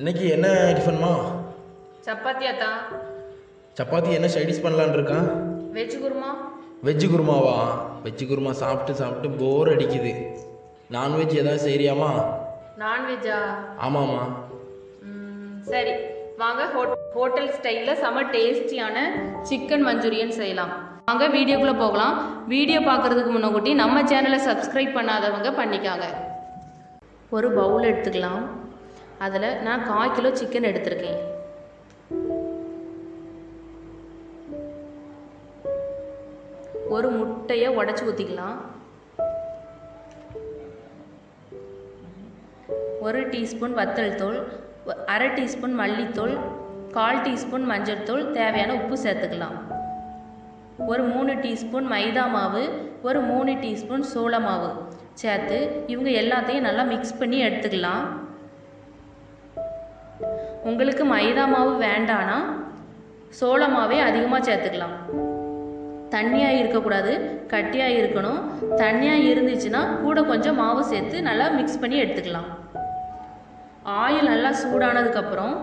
இன்னைக்கு என்ன டிஃபன்மா சப்பாத்தி அத்தா. சப்பாத்தி என்ன சைடிஷ் பண்ணலான்னு இருக்கான் வெஜ் குருமா. வெஜ்ஜு குருமாவா? வெஜ்ஜு குருமா சாப்பிட்டு சாப்பிட்டு போர் அடிக்குது. நான்வெஜ் ஏதாவது செய்கிறியாமா நான்வெஜ்ஜா ஆமாம்மா. சரி. வாங்க ஹோட் ஹோட்டல் ஸ்டைலில் செம டேஸ்டியான சிக்கன் மஞ்சூரியன் செய்யலாம். வாங்க வீடியோக்குள்ளே போகலாம். வீடியோ பார்க்குறதுக்கு முன்னக்கூட்டி நம்ம சேனலை சப்ஸ்கிரைப் பண்ணாதவங்க பண்ணிக்காங்க. ஒரு பவுல் எடுத்துக்கலாம். அதில் நான் கால் கிலோ சிக்கன் எடுத்திருக்கேன். ஒரு முட்டையை உடச்சி ஊற்றிக்கலாம் ஒரு டீஸ்பூன் வத்தல் தூள் அரை டீஸ்பூன் மல்லித்தூள் கால் டீஸ்பூன் மஞ்சள் தூள் தேவையான உப்பு சேர்த்துக்கலாம். ஒரு மூணு டீஸ்பூன் மைதா மாவு ஒரு மூணு டீஸ்பூன் சோள மாவு சேர்த்து இவங்க எல்லாத்தையும் நல்லா மிக்ஸ் பண்ணி எடுத்துக்கலாம். உங்களுக்கு மைதா மாவு வேண்டானா? சோள மாவே அதிகமாக சேர்த்துக்கலாம். தண்ணியாக இருக்கக்கூடாது கட்டியாக இருக்கணும். தண்ணியாக இருந்துச்சுன்னா கூட கொஞ்சம் மாவு சேர்த்து நல்லா மிக்ஸ் பண்ணி எடுத்துக்கலாம். ஆயில் நல்லா சூடானதுக்கப்புறம்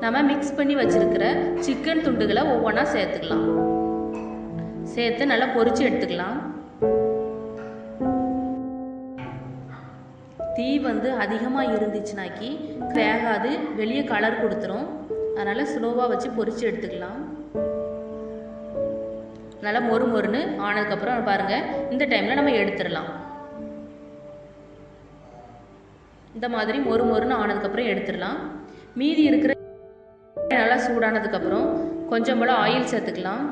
நம்ம மிக்ஸ் பண்ணி வச்சுருக்கிற சிக்கன் துண்டுகளை ஒவ்வொன்றா சேர்த்துக்கலாம். சேர்த்து நல்லா பொறிச்சு எடுத்துக்கலாம். தீ வந்து அதிகமாக இருந்துச்சுனாக்கி வேகாது வெளியே கலர் கொடுத்துரும். அதனால் ஸ்லோவாக வச்சு பொறிச்சு எடுத்துக்கலாம். நல்லா மொறு மொறுன்னு ஆனதுக்கப்புறம் பாருங்கள் இந்த டைமில் நம்ம எடுத்துடலாம். இந்த மாதிரி மொறு மொறுன்னு ஆனதுக்கப்புறம் எடுத்துடலாம். மீதி இருக்கிற நல்லா சூடானதுக்கப்புறம் கொஞ்சம் போல் ஆயில் சேர்த்துக்கலாம்.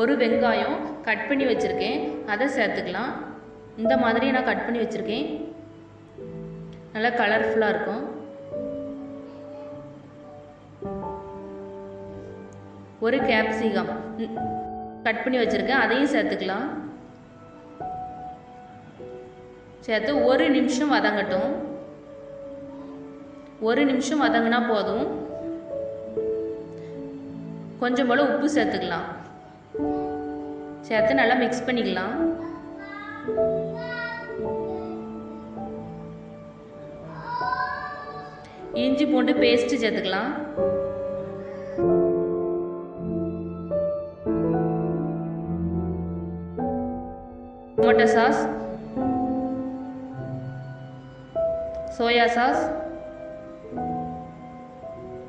ஒரு வெங்காயம் கட் பண்ணி வச்சுருக்கேன் அதை சேர்த்துக்கலாம். இந்த மாதிரி நான் கட் பண்ணி வச்சுருக்கேன். நல்லா கலர்ஃபுல்லாக இருக்கும். ஒரு கேப்சிகம் கட் பண்ணி வச்சுருக்கேன். அதையும் சேர்த்துக்கலாம். சேர்த்து ஒரு நிமிஷம் வதங்கட்டும். ஒரு நிமிஷம் வதங்கினா போதும். கொஞ்சம் போல் உப்பு சேர்த்துக்கலாம். சேர்த்து நல்லா மிக்ஸ் பண்ணிக்கலாம். இஞ்சி பூண்டு பேஸ்ட்டு சேர்த்துக்கலாம். Tomato sauce. Soya sauce.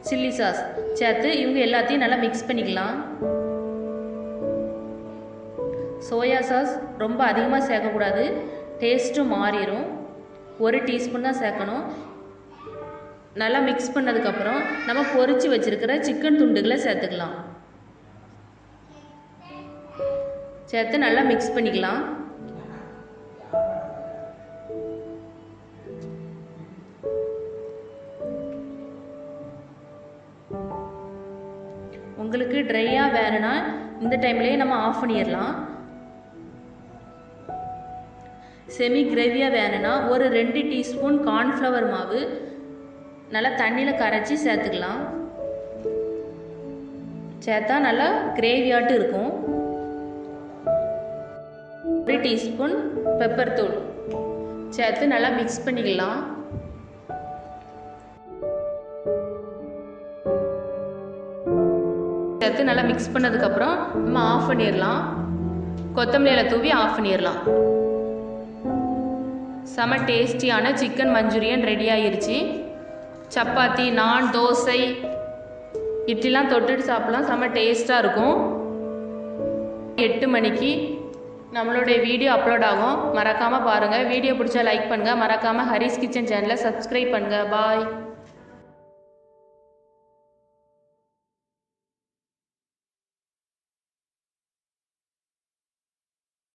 Chilli sauce சேர்த்து இவங்க எல்லாத்தையும் நல்லா மிக்ஸ் பண்ணிக்கலாம். சோயா சாஸ் ரொம்ப அதிகமாக சேர்க்கக்கூடாது. டேஸ்ட்டும் மாறிடும் ஒரு டீஸ்பூன் தான் சேர்க்கணும். நல்லா மிக்ஸ் பண்ணதுக்கப்புறம் நம்ம பொறிச்சு வச்சுருக்கிற சிக்கன் துண்டுகளை சேர்த்துக்கலாம். சேர்த்து நல்லா மிக்ஸ் பண்ணிக்கலாம். உங்களுக்கு ட்ரையாக வேணும்னா இந்த டைம்லேயே நம்ம ஆஃப் பண்ணிடலாம். செமி கிரேவியாக வேணும்னா ஒரு ரெண்டு டீஸ்பூன் கார்ன்ஃப்ளவர் மாவு நல்லா தண்ணியில் கரைச்சி சேர்த்துக்கலாம். சேர்த்தா நல்லா கிரேவியாட்டு இருக்கும். ஒரு டீஸ்பூன் பெப்பர் தூள். சேர்த்து நல்லா மிக்ஸ் பண்ணிக்கலாம். சேர்த்து நல்லா மிக்ஸ் பண்ணதுக்கப்புறம் நம்ம ஆஃப் பண்ணிடலாம். கொத்தமல்லியில் தூவி ஆஃப் பண்ணிடலாம். செம டேஸ்டியான சிக்கன் மஞ்சூரியன் ரெடி ஆயிருச்சு. சப்பாத்தி நான் தோசை இட்லிலாம் தொட்டுட்டு சாப்பிட்லாம். செம்ம டேஸ்ட்டாக இருக்கும். எட்டு மணிக்கு நம்மளுடைய வீடியோ அப்லோட் ஆகும். மறக்காமல் பாருங்கள் வீடியோ பிடிச்சா லைக் பண்ணுங்கள் மறக்காமல் ஹரிஸ் கிச்சன் சேனலை சப்ஸ்கிரைப் பண்ணுங்கள் பாய்